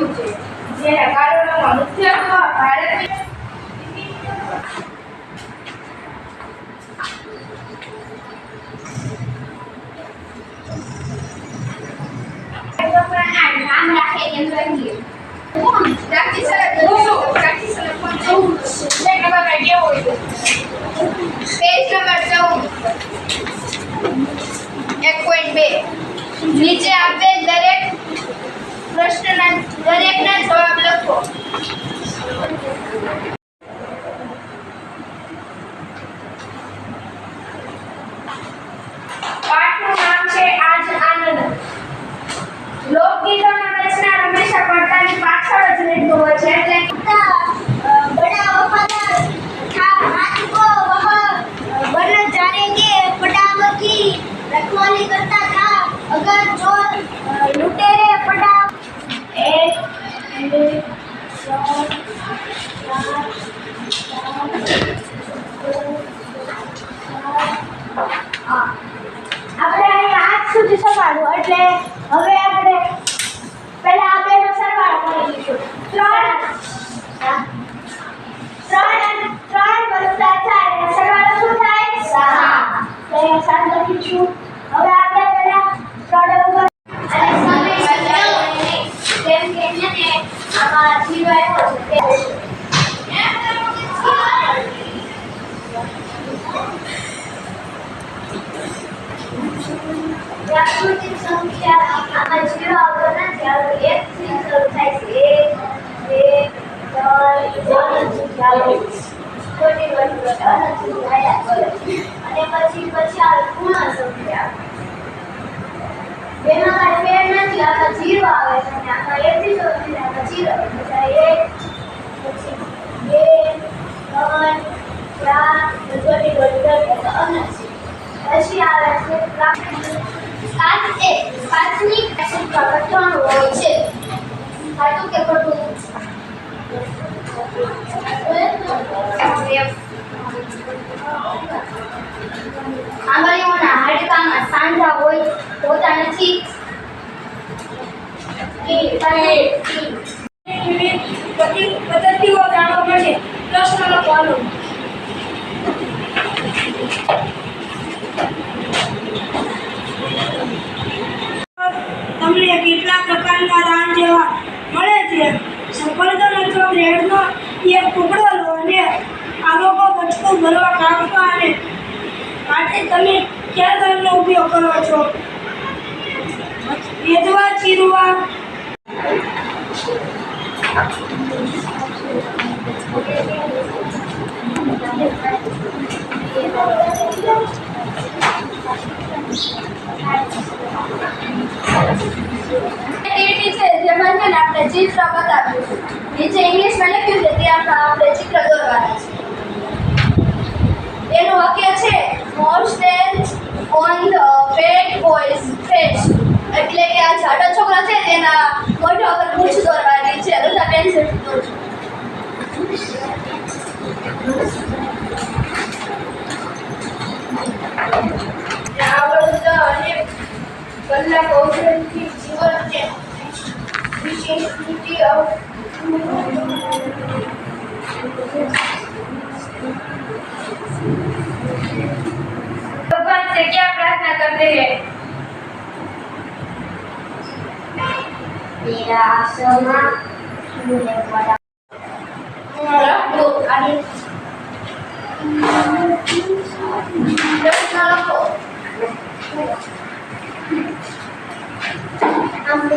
ભારત નામ રાખે એમ રહીએ પ્રેક્ટિસ પ્રેક્ટિસ પેજ નંબર ચૌદ એક પોઈન્ટ બે. નીચે આપેલ પ્રશ્નના દરેકના જવાબ લખો. છોટી મોટી બધા અનંત કરે અને આવે પૂર્ણ સંખ્યા બેમાં કાંઈ નથી આમાં જીરો આવે છે અને આખા એક થી શરૂ થાય આમાં જીરો પછી એક પછી બે ત્રણ ચાર બધા અનંત છે પછી આવે છે સાત એ પાંચની સંખ્યા ત્રણ હોય છે સાચું કે ખોટું આંગળીઓના હાડકામાં સાંધા હોય હોતા નથી પદ્ધતિઓ જાણવા તમે કયા દાનનો ઉપયોગ કરો છો? વેદવા ચીરવા? જેમાં છે ને આપણે ચિત્ર બતાવ્યું નીચે ઇંગ્લિશમાં લખ્યું છે, ત્યાં આપણે ચિત્ર દોરવાના છે. More on the fat boy's face એટલે કે આ જાડા છોકરા છે તેના મોઢા પર મૂછ દોરવાની છે. બધા pencil Selama sudah pada Rabu hari Ambil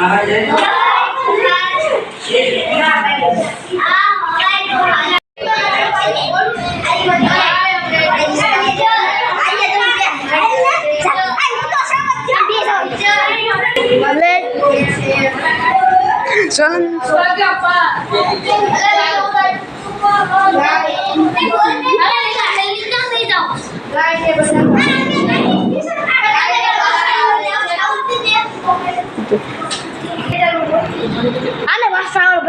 lên xuân Thank you. Ano ba sa Ano?